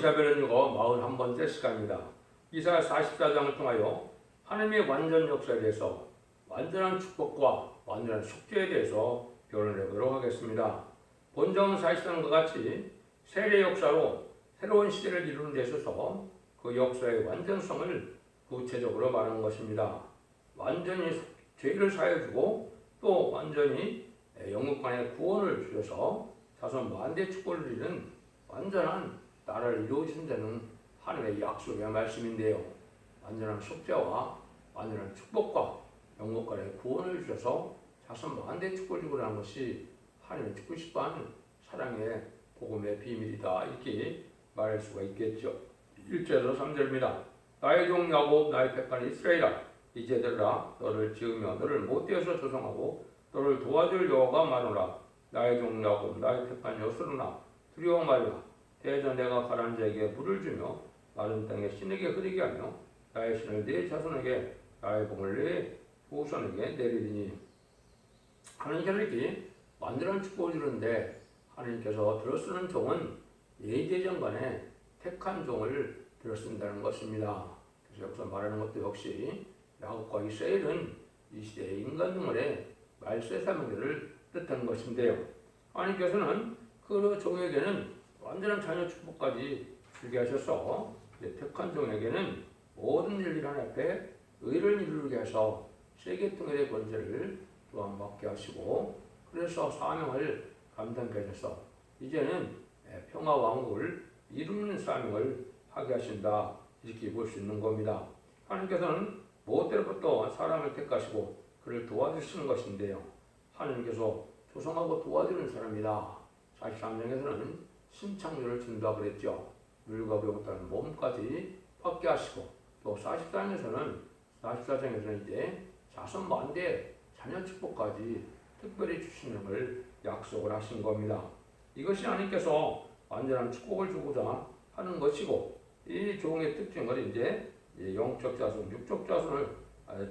이사벨은 이거 41번째 시간입니다. 이사 44장을 통하여 하나님의 완전 역사에 대해서 완전한 축복과 완전한 속죄에 대해서 변론해 보도록 하겠습니다. 본정은 44장과 같이 세례 역사로 새로운 시대를 이루는 데 있어서 그 역사의 완전성을 구체적으로 말하는 것입니다. 완전히 죄를 사해주고 또 완전히 영국간의 구원을 주셔서 자손 만대 축복을 누리는 완전한 나라를 이루어지는 데는 하나님의 약속의 말씀인데요. 완전한 속죄와 완전한 축복과 영국간의 구원을 주셔서 자손 만대 축복을 주고라는 것이 하나님의 죽고 싶어하는 사랑의 복음의 비밀이다 이렇게 말할 수가 있겠죠. 1절에서 3절입니다. 나의 종 야곱 나의 택한 이스라엘아 이제 들으라 너를 지으며 너를 못되어서 조성하고 너를 도와줄 여호와가 마노라 나의 종 야곱 나의 택한 여수르나 두려워 말라 대전 내가 가란 자에게 물을 주며 마른 땅에 신에게 흐리게 하며 나의 신을 네 자손에게 나의 공을 네 후손에게 내리리니 하나님께서 완전한 축복을 주는데 하나님께서 들어쓰는 종은 예대전간에 택한 종을 들어쓴다는 것입니다. 그래서 여기서 말하는 것도 역시 야곱과 이스라엘은 이 시대의 인간 등을의 말세 사명들을 뜻하는 것인데요. 하나님께서는 그 종에게는 완전한 자녀 축복까지 주게 하셔서 택한 종에게는 모든 일들 하나 앞에 의를 이루게 해서 세계 통일의 권세를 또한 받게 하시고 그래서 사명을 감당케 하셔서 이제는 평화 왕국을 이루는 사명을 하게 하신다 이렇게 볼 수 있는 겁니다. 하나님께서는 무엇때로부터 사람을 택하시고 그를 도와주시는 것인데요. 하나님께서 조성하고 도와주는 사람이다. 43장에서는 신창조를 준다 그랬죠. 물과 배고다는 몸까지 받게 하시고 또 44장에서는 44장에서는 이제 자손 만대 자녀 축복까지 특별히 주시는 걸 약속을 하신 겁니다. 이것이 하나님께서 완전한 축복을 주고자 하는 것이고 이 종의 특징을 이제 영적 자손, 육적 자손을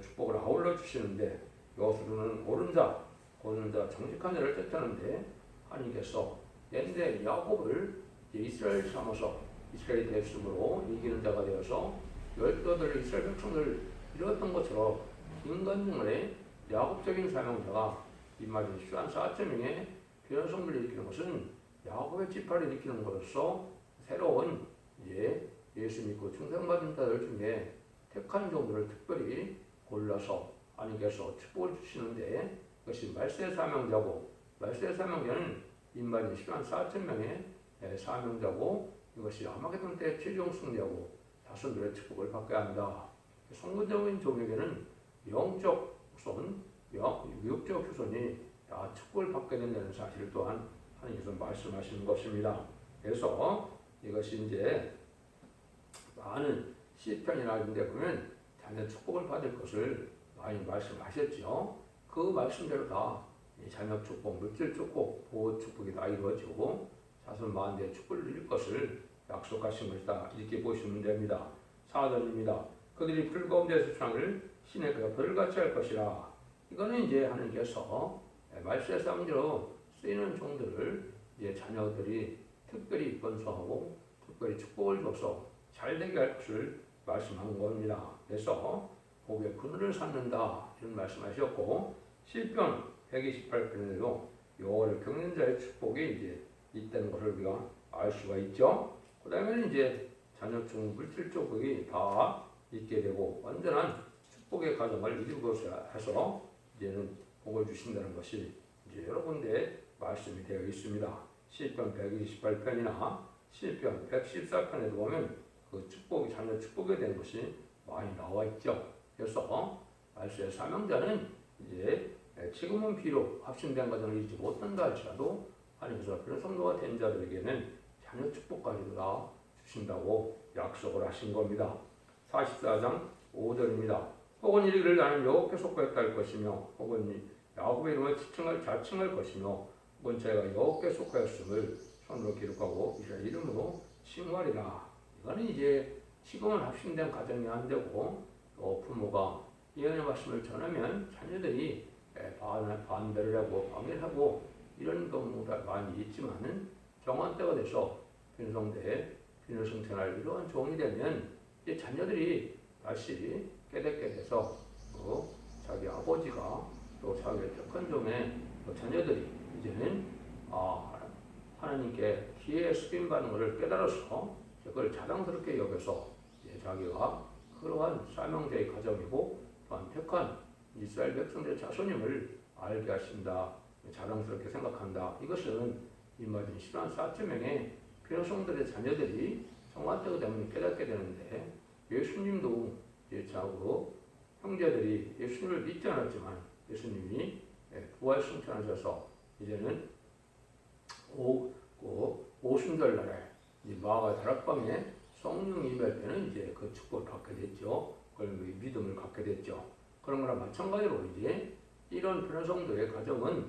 축복을 아울러 주시는데 여수로는 옳은 자, 고른 자, 정직한 자를 뜻하는데 하나님께서 옛날 야곱을 이스라엘 삼아서 이스라엘 대수으로 이기는 자가 되어서 열도들 이스라엘 백성들 이루었던 것처럼 인간 중에 야곱적인 사명자가 이 말이 수한 4천 명의 변성을 일으키는 것은 야곱의 지파를 일으키는 것으로서 새로운 이제 예수 믿고 충성받은 자들 중에 택한 종들을 특별히 골라서 하나님께서 축복을 주시는데 그것이 말세 사명자고 말세 사명자는 인마린 10만 4천 명의 사명자고 이것이 아마겟돈 때 최종 승리하고 자손들의 축복을 받게 합니다. 성근적인 종에게는 영적 후손, 육적 후손이 다 축복을 받게 된다는 사실 또한 하나님께서 말씀하시는 것입니다. 그래서 이것이 이제 많은 시편이나 이런 데 보면 자녀 축복을 받을 것을 많이 말씀하셨죠. 그 말씀대로 다 자녀 축복, 물질 축복, 보호 축복이 다 이루어지고 자손 만대 축복을 누릴 것을 약속하신 것이다. 이렇게 보시면 됩니다. 4절입니다. 그들이 불거운 데서 창을 신의 그 벌같이 할 것이라. 이거는 이제 하나님께서 말세 상대로 쓰이는 종들을 이제 자녀들이 특별히 건소하고 특별히 축복을 줘서 잘 되게 할 것을 말씀한 겁니다. 그래서 복의 그늘을 쌓는다 이런 말씀하셨고 시편 128편에도 여호와를 겪는 자의 축복이 이제 있다는 것을 우리가 알 수가 있죠. 그 다음에 이제 자녀충 물질 축복이 다 있게 되고 완전한 축복의 가정을 이루고 해서 이제는 복을 주신다는 것이 이제 여러 군데 말씀이 되어 있습니다. 시편 128편이나 시편 114편에도 보면 그 축복이 자녀 축복에 대한 것이 많이 나와 있죠. 그래서 말세의 사명자는 이제 지금은 비록 합심된 과정을 이루지 못한다 할지라도 하나님께서 그런 성도가 된 자들에게는 자녀 축복까지도 다 주신다고 약속을 하신 겁니다. 44장 5절입니다. 혹은 이르기를 나는 여호와께 속하였다 할 것이며 혹은 야곱의 이름을 지칭할 자칭할 것이며 혹은 제가 여호와께 속하였음을 손으로 기록하고 이스라엘 이름으로 칭하리라. 이거는 이제 지금은 합심된 가정이 안 되고 또 부모가 예언의 말씀을 전하면 자녀들이 반, 대를 하고 방해를 하고 이런 경우가 많이 있지만은 정한 때가 돼서 변성돼 비너승천할 이러한 종이 되면 이제 자녀들이 다시 깨닫게 돼서 또 자기 아버지가 또 자기 택한 종의 또 자녀들이 이제는 아, 하나님께 기회에 수임받는 것을 깨달아서 그걸 자랑스럽게 여겨서 자기가 그러한 사명자의 가정이고 또한 택한 이스라엘 백성들의 자손임을 알게 하신다. 자랑스럽게 생각한다. 이것은 이마진 14.4명의 피로성들의 자녀들이 성화 때가 되면 깨닫게 되는데 예수님도 자고 형제들이 예수님을 믿지 않았지만 예수님이 예, 부활 승천하셔서 이제는 오, 그 오순절 날에 이 마가 다락방에 성령 임할 때는 이제 그 축복을 받게 됐죠. 그걸 믿음을 갖게 됐죠. 그런 거랑 마찬가지로 이제 이런 변화성도의 가정은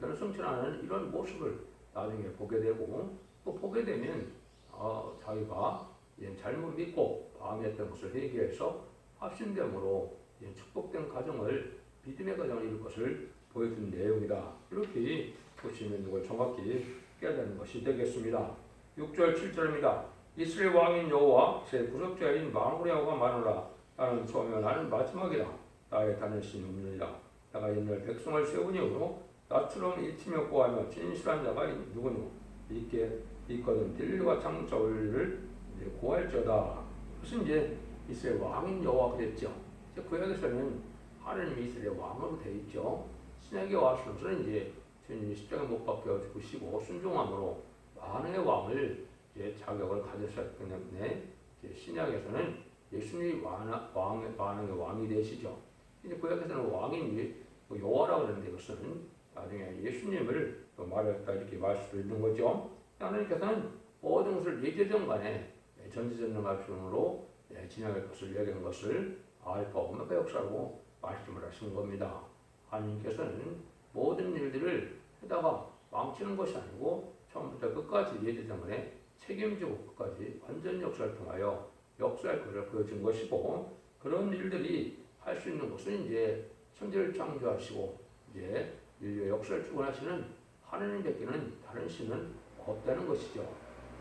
변화성천하는 이런 모습을 나중에 보게 되고 또 보게 되면 어, 자기가 이제 잘못 믿고 방해했던 것을 회개해서 합심됨으로 이제 축복된 가정을 믿음의 가정을 이룰 것을 보여준 내용이다. 이렇게 보시면 이걸 정확히 깨닫는 것이 되겠습니다. 6절 7절입니다. 이스라엘 왕인 여호와 제 구속자인 마누리아가 말하라. 나는 나는 마지막이다. 나의 신이 없느니라. 내가 옛날 백성을 세우니으로 나처럼 일치며 구하며 진실한 자가 누구뇨? 있게 있거든 창조를 이제 구할저다. 그것은 이제 이스라엘 왕인 여호와 그랬죠. 이제 구약에서는 하나님이 이스라엘 왕으로 되어 있죠. 신약에 와서는 이제 주님이 십자가 못 박혀 죽으시고 순종함으로 만왕의 왕을 이제 자격을 가졌었기 때문에 신약에서는 예수님이 왕, 왕, 만왕의 왕이 되시죠. 이제 구약에서는 왕이 뭐 여호와라고 그러는데 그것은 나중에 예수님을 또 말했다 이렇게 말할 수도 있는 거죠. 하나님께서는 모든 것을 예제전 간에 전지전능하심으로 진행할 것을 얘기한 것을 알파 오메가 역사로 말씀을 하신 겁니다. 하나님께서는 모든 일들을 해다가 망치는 것이 아니고 처음부터 끝까지 예제전 간에 책임지고 끝까지 완전 역사를 통하여 역사할 것을 보여준 것이고 그런 일들이 할 수 있는 것은 이제 천지를 창조하시고 이제 인류의 역사를 주관하시는 하나님 밖에는 다른 신은 없다는 것이죠.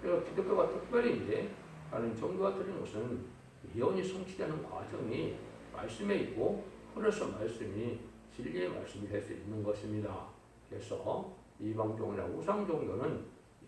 그래서 기독교가 특별히 이제 다른 종교가 틀린 것은 예언이 성취되는 과정이 말씀에 있고 그래서 말씀이 진리의 말씀이 될 수 있는 것입니다. 그래서 이방 종이나 우상 종교는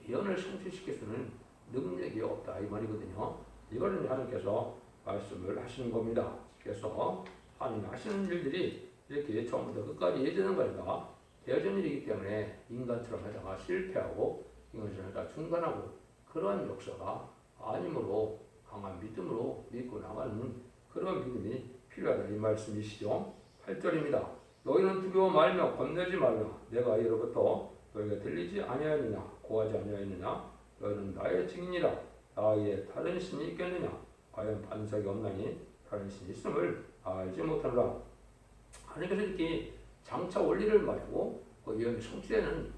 예언을 성취시킬 수는 능력이 없다 이 말이거든요. 이거는 하나님께서 말씀을 하시는 겁니다. 그래서 하나님 하시는 일들이 이렇게 처음부터 끝까지 예전한 거니까 대전 일이기 때문에 인간처럼 하다가 실패하고 인간처럼 하다가 중단하고 그러한 역사가 아니므로 강한 믿음으로 믿고 나가는 그런 믿음이 필요하다 이 말씀이시죠. 8절입니다. 너희는 두려워 말며 겁내지 말라. 내가 이로부터 너희가 들리지 아니하느냐 고하지 아니하느냐 너희는 나의 증인이라 나의 다른 신이 있겠느냐 과연 반석이 없나니 다른 신이 있음을 알지 못하노라. 하나님께서 이렇게 장차 원리를 말하고 그 예언이 성취되는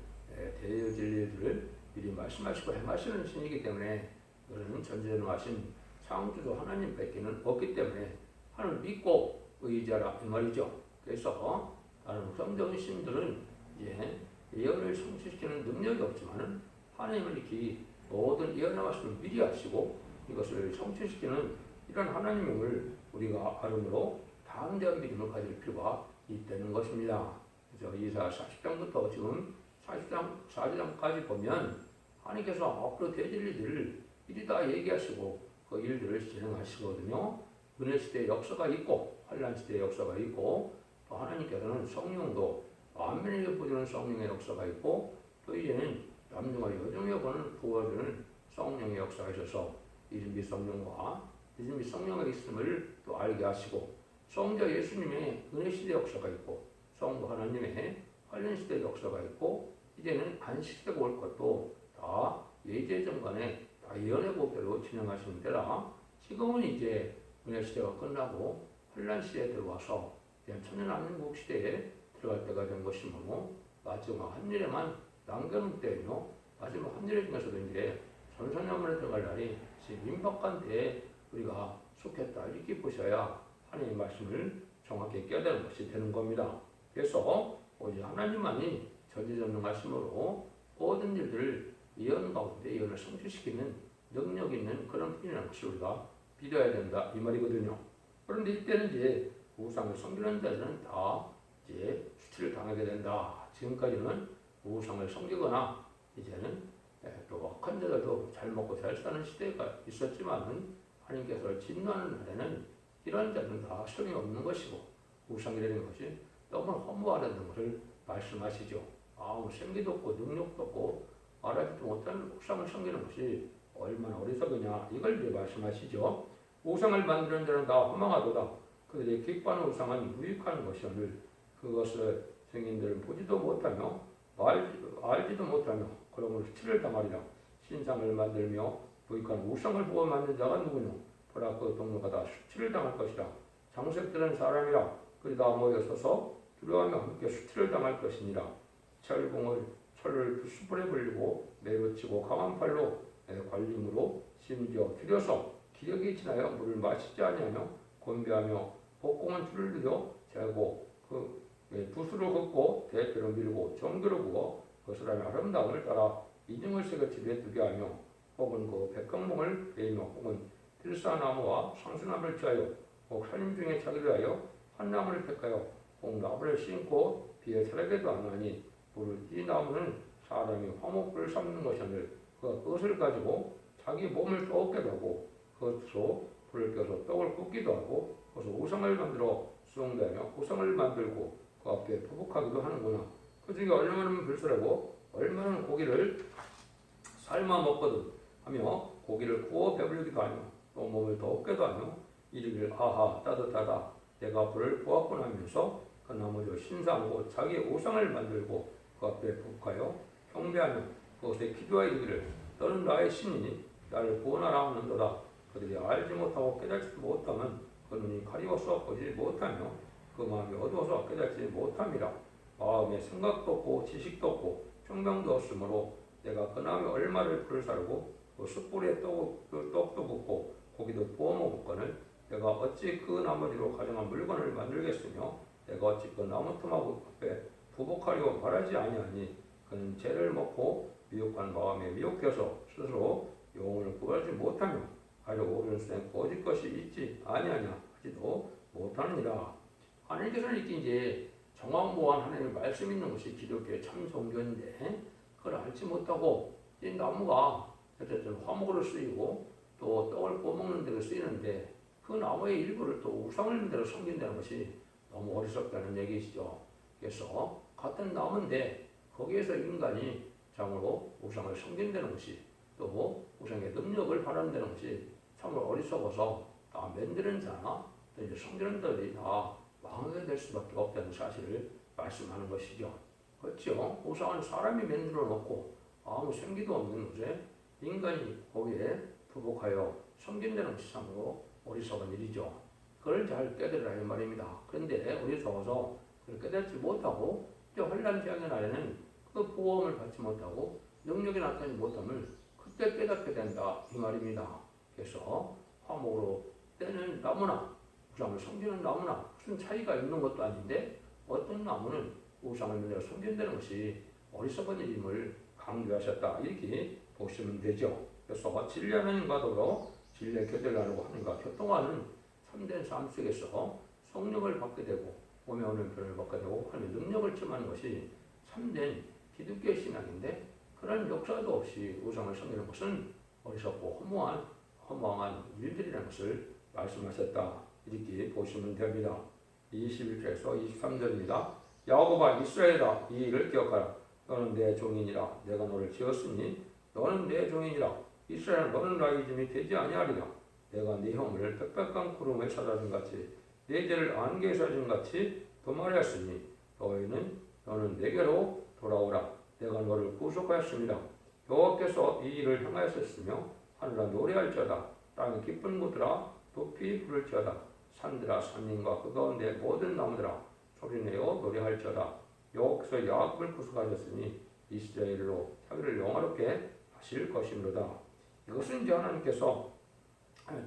대여질 일들을 미리 말씀하시고 행하시는 신이기 때문에 너는 전지전능하신 창조주 하나님밖에는 없기 때문에 하나님 믿고 의지하라 이 말이죠. 그래서 다른 성적인 신들은 이제 예언을 성취시키는 능력이 없지만은 하나님은 이렇게 모든 예언의 말씀을 미리 하시고 이것을 성취시키는 이런 하나님을 우리가 알음으로 담대한 믿음을 가질 필요가 있다는 것입니다. 그래서 이사 40장부터 지금 40장, 40장까지 보면 하나님께서 앞으로 되질 일들을 미리 다 얘기하시고 그 일들을 진행하시거든요. 은혜 시대의 역사가 있고 환란 시대의 역사가 있고 또 하나님께서는 성령도 만민에게 보여주는 성령의 역사가 있고 또 이제는 남녀가 여정에 보는 부어주는 성령의 역사가 있어서 이른비 성령과 이른비 성령의 있음을 또 알게 하시고 성자 예수님의 은혜 시대 역사가 있고 성부 하나님의 환란 시대 역사가 있고 이제는 안식 시대가 올 것도 다 예제정간에 다 예언의 법대로 진행하시는 데라. 지금은 이제 은혜 시대가 끝나고 환란 시대에 들어와서 천년왕국 시대에 들어갈 때가 된 것이므로 마지막 한 일에만 남겨놓은 때며 마지막 한 일에 중에서도 이제 전선년문에 들어갈 날이 지금 임박한 때에 우리가 속했다 이렇게 보셔야 하나님의 말씀을 정확히 깨달은 것이 되는 겁니다. 그래서 오직 하나님만이 전지전능하심으로 모든 일들을 예언 가운데 예언을 성취시키는 능력 있는 그런 분이라는 것이 우리가 믿어야 된다 이 말이거든요. 그런데 이때는 이제 우상을 섬기는 자들은 다 이제 수치를 당하게 된다. 지금까지는 우상을 섬기거나 이제는 예, 또 악한 자들도 잘 먹고 잘 사는 시대가 있었지만은 하나님께서 진노하는 날에는 이런 자들은 다 소용이 없는 것이고 우상이라는 것이 너무 허무하다는 것을 말씀하시죠. 아무 생기도 없고 능력도 없고 말하지도 못하는 우상을 섬기는 것이 얼마나 어리석으냐 이걸 이제 말씀하시죠. 우상을 만드는 자는 다 허망하도다. 그들이 기뻐하는 우상은 무익한 것이오늘 그것을 생인들은 보지도 못하며 알, 알지도 못하며 그러므로 수치를 당하리라. 신상을 만들며 무익한 우상을 만든 자가 누구냐? 보라 그 동료가 다 수치를 당할 것이라. 장색들은 사람이라 그리 다 모여 서서 두려워하며 함께 수치를 당할 것이니라. 철공을 철을 수풀에 불리고 매로치고 강한 팔로 에, 관림으로 심지어 들여서 기력이 지나여 물을 마시지 아니하며 곤배하며 복공은 줄을 들여 재고 그 예, 부수를 걷고 대표로 밀고 정교로 부어 그 사람의 아름다움을 따라 이중을 새겨 집에 두게 하며 혹은 그 백광봉을 베이며 혹은 필사나무와 상수나무를 취하여 혹 산림 중에 자기를 하여 한 나무를 택하여 혹 나무를 심고 비에 살게도 하나니 물을 이 나무는 사람이 화목불을 삼는 것이오늘 그 그것을 가지고 자기 몸을 떠없게도 하고 그것으로 불을 껴서 떡을 굽기도 하고 그것으로 우상을 만들어 수용되며 우상을 만들고 그 앞에 부복하기도 하는구나. 그 중에 얼마나 불순하고 얼마나 고기를 삶아 먹거든 하며 고기를 구워 배불리기도 하며 또 몸을 더럽게도 하며 이르기를 아하 따뜻하다. 내가 불을 보았구나 하면서 그 나머지 신상으로 자기 우상을 만들고 그 앞에 부복하여 경배하며 그것에 기도하여 이르기를 너는 나의 신이니 나를 구원하라 하는도다. 그들이 알지 못하고 깨닫지 못하면 그 눈이 가리워서 보지 못하며 그 마음이 어두워서 깨닫지 못함이라. 마음에 생각도 없고 지식도 없고 평명도 없으므로 내가 그 나무에 얼마를 풀을 사르고 그 숯불에 떡, 그 떡도 붓고 고기도 구워 먹었거늘 내가 어찌 그 나머지로 가정한 물건을 만들겠으며 내가 어찌 그 나무 틈하고 앞에 부복하려고 말하지 아니하니 그는 죄를 먹고 미혹한 마음에 미혹해서 스스로 영혼을 구하지 못하며 하려 오른손에 거짓 것이 있지 아니하냐 하지도 못하느니라. 하나님께서는 이렇게 이제 정황보한 하나님의 말씀 있는 것이 기독교의 참 종교인데 그걸 알지 못하고 이 나무가 어쨌든 화목으로 쓰이고 또 떡을 구워먹는 데로 쓰이는데 그 나무의 일부를 또 우상을 대로 섬긴다는 것이 너무 어리석다는 얘기시죠. 그래서 같은 나무인데 거기에서 인간이 장으로 우상을 섬긴다는 것이 또 우상의 능력을 바란다는 것이 참으로 어리석어서 다 만드는 자나 또 이제 섬기는 자들이 다 망하게 될 수밖에 없다는 사실을 말씀하는 것이죠. 그렇죠? 우상은 사람이 만들어 놓고 아무 생기도 없는 것에 인간이 거기에 부복하여 섬긴다는 것이 참으로 어리석은 일이죠. 그걸 잘 깨달으라 이 말입니다. 그런데 우리 적어서 그걸 깨닫지 못하고 이제 환란 재앙의 날에는 그 보험을 받지 못하고 능력이 나타나지 못함을 그때 깨닫게 된다 이 말입니다. 그래서 화목으로 때는 나무나 우상을 섬기는 나무나 무슨 차이가 있는 것도 아닌데 어떤 나무는 우상을 만들어 섬긴다는 것이 어리석은 일임을 강조하셨다 이렇게 보시면 되죠. 그래서 진리하나님과 더불어 진리의 교제를 나누고 하는가 교통하는 참된 삶 속에서 성령을 받게 되고 몸에 오는 변을 받게 되고 하나님의 능력을 체험하는 것이 참된 기독교의 신앙인데 그런 역사도 없이 우상을 섬기는 것은 어리석고 허무한 허망한 일들이라는 것을 말씀하셨다. 이렇게 보시면 됩니다. 21절에서 23절입니다. 야고보가 이스라엘아 이 일을 기억하라. 너는 내 종이니라. 내가 너를 지었으니 너는 내 종이니라. 이스라엘 너는 이름이 되지 아니하리라. 내가 네 형을 빽빽한 구름에 찾아준 같이 네 죄를 안개에 사준 같이 도말하였으니 너희는 너는 내게로 돌아오라. 내가 너를 구속하였습니다. 여호와께서 이 일을 행하였으며 하늘아 노래할지어다. 땅의 깊은 곳들아 높이 부를지어다. 산들아 산림과 그 가운데 모든 나무들아 소리내어 노래할지어다. 여호와께서 야곱을 구속하셨으니 이스라엘로 자기를 영화롭게 하실 것이므로다. 이것은 이제 하나님께서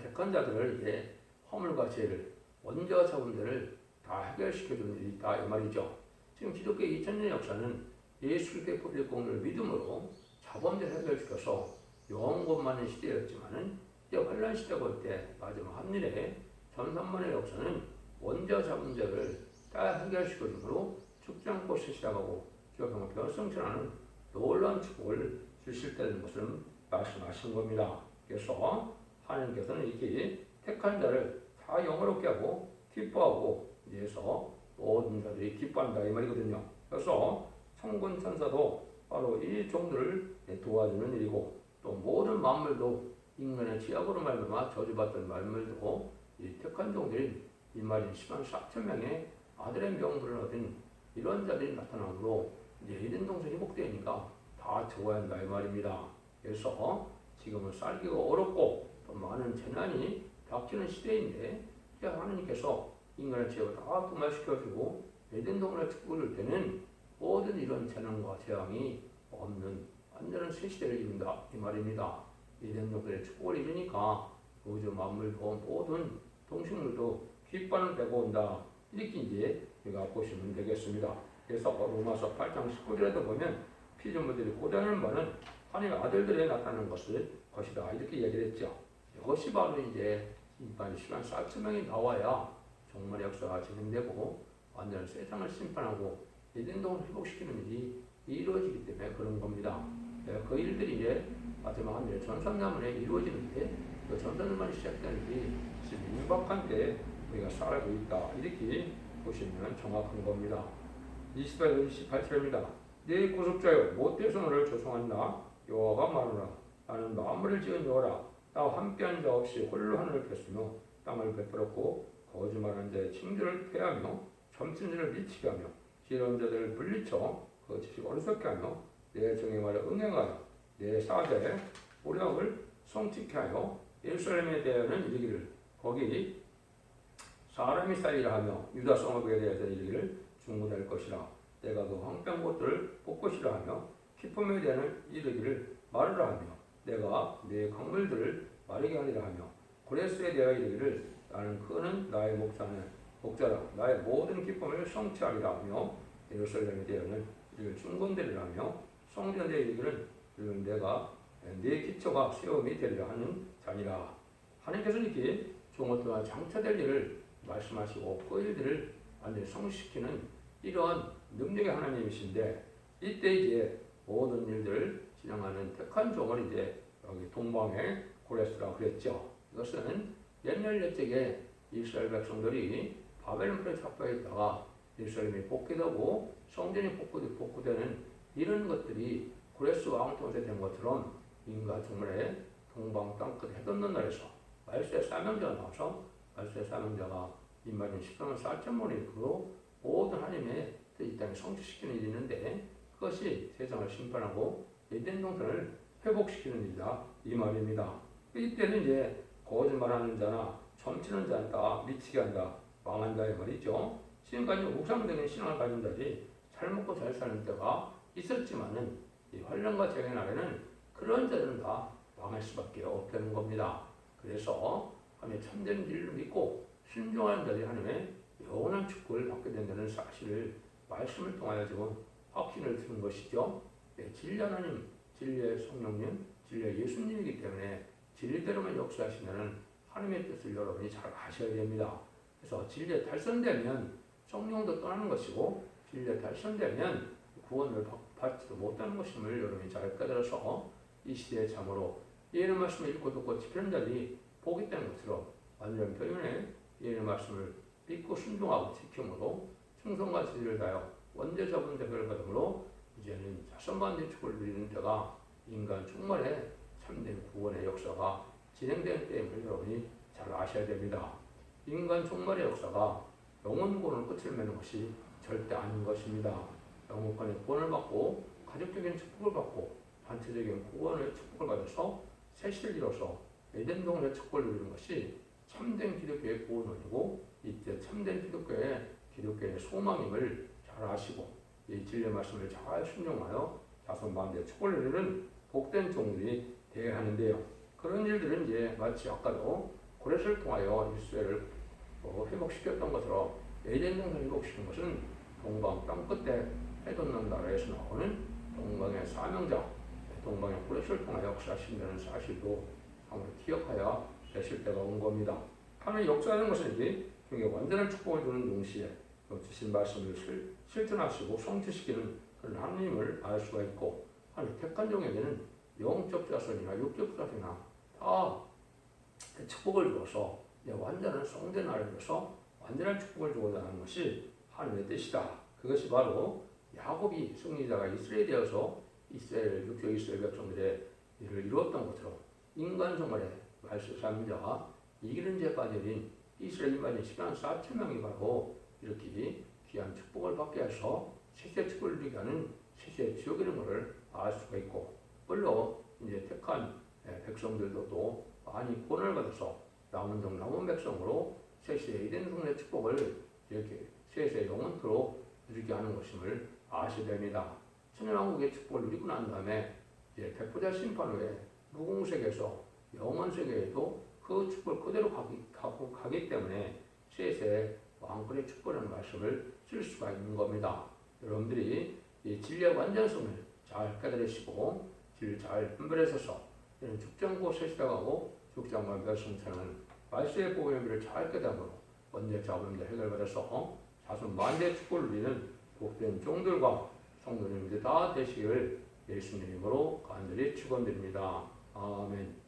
택한 자들을 이제 허물과 죄를 원죄와 자본들을 다 해결시켜 주는 일이 있다 이 말이죠. 지금 기독교 2000년 역사는 예수 그리스도의 법의 공을 믿음으로 자본들 해결시켜서 영원만의 시대였지만은 이제 환란 시대가 올때 마지막 합일에 전산만의 역사는 원자 자문제를 다 해결시켜 주므로 죽지 않고 시작하고 기업형 변성천하는 놀라운 축복을 주실 때는 것을 말씀하신 겁니다. 그래서 하나님께서는 이게 택한 자를 다 영어롭게 하고 기뻐하고 위해서 모든 자들이 기뻐한다 이 말이거든요. 그래서 천군 천사도 바로 이 종들을 도와주는 일이고 또 모든 만물도 인간의 지약으로 말미암아 저주받던 만물도 이 택한 종들인 이 말인 10만 4천 명의 아들의 명분을 얻은 이런 자들이 나타나므로 이제 이든 동생 회복되니까 다 좋아야 한다 이 말입니다. 그래서 지금은 살기가 어렵고 또 많은 재난이 닥치는 시대인데 하나님께서 인간의 죄를 다 도말시켜주고 에덴 동산을 축복을 줄 때는 모든 이런 재난과 재앙이 없는 완전한 새 시대를 이룬다 이 말입니다. 에덴 동산의 축복을 이루니까 우주 만물도 모든 동식물도 기뻐하는 때가 온다 이렇게 이제 우리가 보시면 되겠습니다. 그래서 로마서 8장 19절에도 보면 피조물들이 고단하는 바는 하나님의 아들들에 나타나는 것을 것이다 이렇게 얘기를 했죠. 이것이 바로 이제 인간 시간 4천 명이 나와야 정말 역사가 진행되고 완전 세상을 심판하고 예den동을 회복시키는 일이 이루어지기 때문에 그런 겁니다. 네, 그 일들이 이제 마지막 한 전산자문에 이루어지는데 그 전산자문이 시작되는 일이 지금 임박한 때 우리가 살고 있다 이렇게 보시면 정확한 겁니다. 28절 28절입니다. 네 구속자여 못돼서 너를 조성한다. 여호와가 말하노라. 나는 마음을 지은 여호라. 나와 함께한 자 없이 홀로 하늘을 폈으며 땅을 베풀었고 거짓말한 자의 징조를 패하며 점친 자를 미치게 하며 지혜로운 자들을 물리쳐 그 지식 어리석게 하며 내 정의 말에 응행하여 내 사자의 오력을 성취케 하여 예루살렘에 대하여는 이르기를 거기 사람이 살리라 하며 유다 성읍에 대해서 이르기를 중고될 것이라 내가 그 황폐한 곳들을 뽑것이라 하며 기쁨에 대하여는 이르기를 말으라 하며 내가 내 강물들을 마르게 하리라 하며 고레스에 대하여 이르기를 나는 그는 나의 목자는 목자라. 나의 모든 기쁨을 성취하리라 하며 예루살렘에 대하여는 이를 중건되리라 하며 성전에 이르기를 이는 내가 네 기초가 세움이 되리라 하는 자니라. 하나님께서 이렇게 종을 통한 장차될 일을 말씀하시고 그 일들을 완전히 성시키는 이러한 능력의 하나님이신데 이때 이제 모든 일들을 진행하는 택한 종을 이제 여기 동방의 고레스라고 그랬죠. 이것은 옛날 옛적에 이스라엘 백성들이 바벨론 프레 착박에 있다가 예루살렘이 복귀되고 성전이 복귀, 복구되 는 이런 것들이 고레스 왕 통해서 된 것처럼 인간 정말에 동방 땅끝 해돋는 날에서 말세 사명자가 나와서 말세 사명자가 인마진 10만 4천 원이 그로 모든 하나님의 이 땅에 성취시키는 일이 있는데 그것이 세상을 심판하고 에덴 동산을 회복시키는 일이다 이 말입니다. 이때는 이제 거짓말하는 자나 점치는 자는 다 미치게 한다 망한다 이 말이죠. 지금까지 우상적인 신앙을 가진 자들이 잘 먹고 잘 사는 때가 있었지만은 이 환란과 재앙의 날에는 그런 자들은 다 망할 수밖에 없다는 겁니다. 그래서 하나님의 참된 길을 믿고 순종하는 자들이 하나님의 영원한 축복을 받게 된다는 사실을 말씀을 통하여 지금 확신을 주는 것이죠. 네, 진리 하나님, 진리의 성령님, 진리의 예수님이기 때문에 진리대로만 역사하시는 하나님의 뜻을 여러분이 잘 아셔야 됩니다. 그래서 진리에 달성되면 성령도 떠나는 것이고 진리에 달성되면 구원을 받지도 못하는 것임을 여러분이 잘 깨달아서 이 시대에 참으로 예의 말씀을 읽고 듣고 지키는 자들이 보기 때는 것처럼 완전 표현에 예의 말씀을 믿고 순종하고 지킴으로 충성과 지지를 다하여 원죄 잡은 대결을 받음으로 이제는 자선반대 축을 누리는 때가 인간 충만의 참된 구원의 역사가 진행되는 때임을 여러분이 잘 아셔야 됩니다. 인간 종말의 역사가 영원 구원을 끝을 맺는 것이 절대 아닌 것입니다. 영원권의 구원을 받고 가족적인 축복을 받고 단체적인 구원의 축복을 받아서 새 시대를 이뤄서 에덴 동안의 축복을 누리는 것이 참된 기독교의 구원이고 이때 참된 기독교의 기독교의 소망임을 잘 아시고 이 진리의 말씀을 잘 순종하여 자손 마음대 축복을 누리는 복된 종들이 되어야 하는데요. 그런 일들은 이제 마치 아까도 고레스를 통하여 이스라엘을 어, 회복시켰던 것처럼 에덴 동산을 회복시킨 것은 동방 땅 끝에 해돋는 나라에서 나오는 동방의 사명자 동방의 플래시를 통하여 역사하신다는 사실도 아무래도 기억하여 되실 때가 온 겁니다. 하나님 역사하는 것은 이제 완전한 축복을 주는 동시에 그 주신 말씀을 실, 실천하시고 성취시키는 하나님을 알 수가 있고 하나님 택한 종에게는 영적 자손이나 육적 자손이나 다 축복을 주어서 이제 완전한 성된 나라에서 완전한 축복을 주고자 하는 것이 하나님의 뜻이다. 그것이 바로 야곱이 승리자가 이스라엘이 되어서 이스라엘 육적 이스라엘 백성들의 일을 이루었던 것처럼 인간 생활의 말씀 삶자와 이기는 죄까지 인 이스라엘 인간의 10만 4천 명이 바로 이렇게 귀한 축복을 받게 해서 세세 축복을 누리게 하는 세세 지옥이라는 것을 알 수가 있고 물론 이제 택한 예, 백성들도 또 많이 본을 받아서 남은 종 남은 백성으로 세세 이된 성의 축복을 이렇게 세세 영원토록 누리게 하는 것임을 아셔야 됩니다. 천연왕국의 축복을 누리고 난 다음에 이제 백보자 심판 후에 무공세계에서 영원 세계에도 그 축복을 그대로 가기, 가고 가기 때문에 세세 왕권의 축복이라는 말씀을 쓸 수가 있는 겁니다. 여러분들이 이 진리의 완전성을 잘 깨달으시고 진리를 잘 분별해서서 이런 죽장고 세시다가고 죽장과 멸성차는 말씀의 복음의 의미를 잘 깨닫므로 원죄 자본들 해결받아서 자손 만대 축복을 누리는 복된 종들과 성도님들 다 되시길 예수님 이름으로 간절히 축원드립니다. 아멘.